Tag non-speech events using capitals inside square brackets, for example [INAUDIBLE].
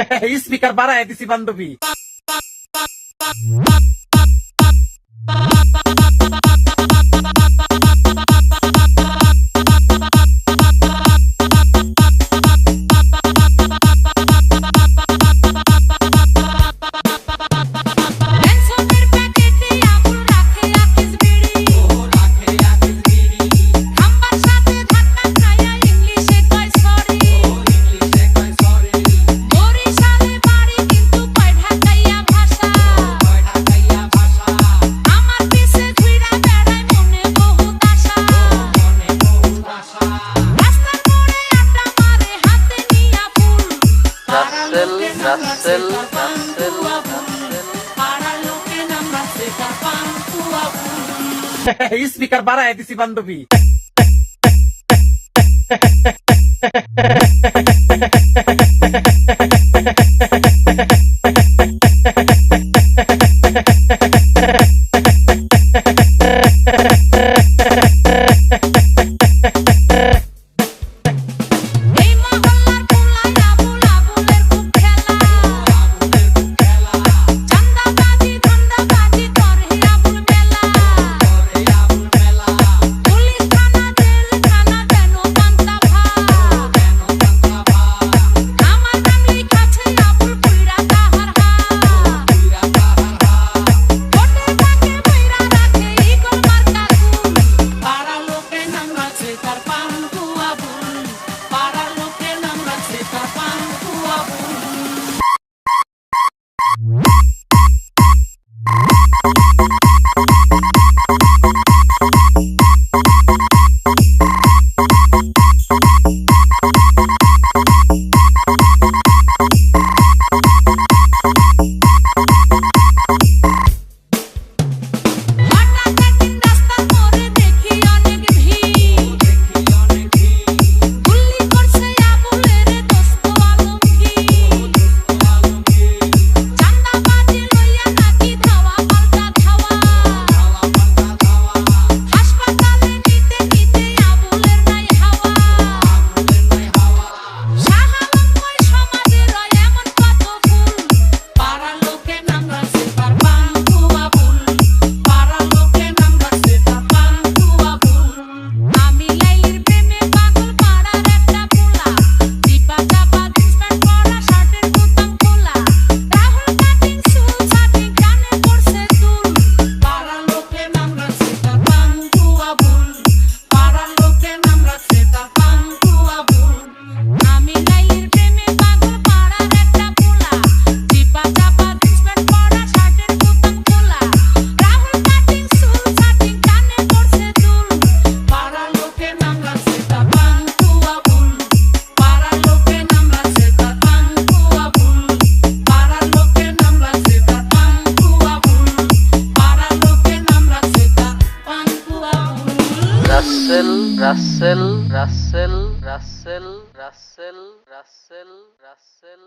[LAUGHS] Speaker বাড়ায় দিছি বান্ধবী। রাসেল রাসেল স্পিকার বাড়ায় দিছি বান্ধবী। Russell, Russell, Russell, Russell, Russell, Russell,